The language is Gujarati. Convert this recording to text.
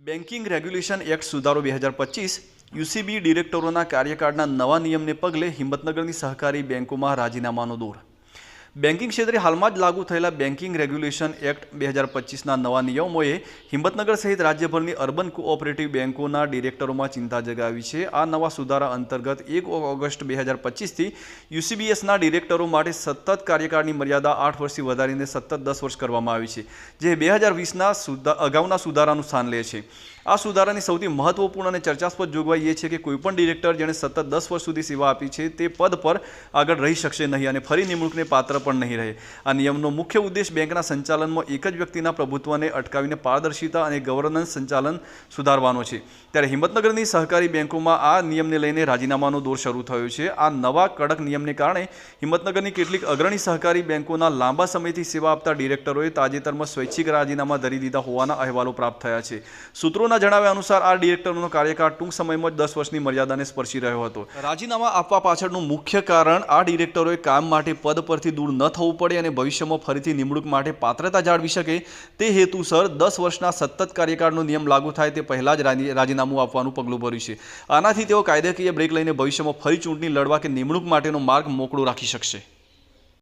બેન્કિંગ રેગ્યુલેશન એક્ટ સુધારો બે હજાર પચીસ, યુસીબી ડિરેક્ટરોના કાર્યકાળના નવા નિયમને પગલે હિંમતનગરની સહકારી બેન્કોમાં રાજીનામાનો દોર. બેન્કિંગ ક્ષેત્રે હાલમાં જ લાગુ થયેલા બેન્કિંગ રેગ્યુલેશન એક્ટ બે હજાર પચીસના નવા નિયમોએ હિંમતનગર સહિત રાજ્યભરની અર્બન કોઓપરેટિવ બેન્કોના ડિરેક્ટરોમાં ચિંતા જગાવી છે. આ નવા સુધારા અંતર્ગત એક ઓગસ્ટ બે હજાર પચીસથી યુસીબીએસના ડિરેક્ટરો માટે સતત કાર્યકાળની મર્યાદા આઠ વર્ષથી વધારીને સતત દસ વર્ષ કરવામાં આવી છે, જે બે હજાર વીસના સુધા, અગાઉના સુધારાનું સ્થાન લે છે. આ સુધારાની સૌથી મહત્વપૂર્ણ અને ચર્ચાસ્પદ જોગવાઈ એ છે કે કોઈપણ ડિરેક્ટર જેણે સતત દસ વર્ષ સુધી સેવા આપી છે, તે પદ પર આગળ રહી શકશે નહીં અને ફરી નિમણૂકને પાત્ર પણ નહીં રહે. આ નિયમનો મુખ્ય ઉદ્દેશ બેંકના સંચાલનમાં એક જ વ્યક્તિના પ્રભુત્વને અટકાવીને પારદર્શિતા અને ગવર્નન્સ સંચાલન સુધારવાનો છે. ત્યારે હિંમતનગરની સહકારી બેંકોમાં આ નિયમને લઈને રાજીનામાનો દોર શરૂ થયો છે. આ નવા કડક નિયમને કારણે હિંમતનગરની કેટલીક અગ્રણી સહકારી બેંકોના લાંબા સમયથી સેવા આપતા ડિરેક્ટરોએ તાજેતરમાં સ્વૈચ્છિક રાજીનામા ધરી દીધા હોવાના અહેવાલો પ્રાપ્ત થયા છે. સૂત્રોના જણાવ્યા અનુસાર આ ડિરેક્ટરોનો કાર્યકાળ ટૂંક સમયમાં જ દસ વર્ષની મર્યાદાને સ્પર્શી રહ્યો હતો. રાજીનામા આપવા પાછળનું મુખ્ય કારણ આ ડિરેક્ટરોએ કામ માટે પદ પરથી દૂર ન થવું પડે અને ભવિષ્યમાં ફરીથી નિમણૂક માટે પાત્રતા જાળવી શકે તે હેતુસર દસ વર્ષના સતત કાર્યકાળનો નિયમ લાગુ થાય તે પહેલાં જ રાજી- રાજીનામું આપવાનું પગલું ભર્યું છે. આનાથી તેઓ કાયદાકીય બ્રેક લઈને ભવિષ્યમાં ફરી ચૂંટણી લડવા કે નિમણૂક માટેનો માર્ગ મોકળો રાખી શકશે.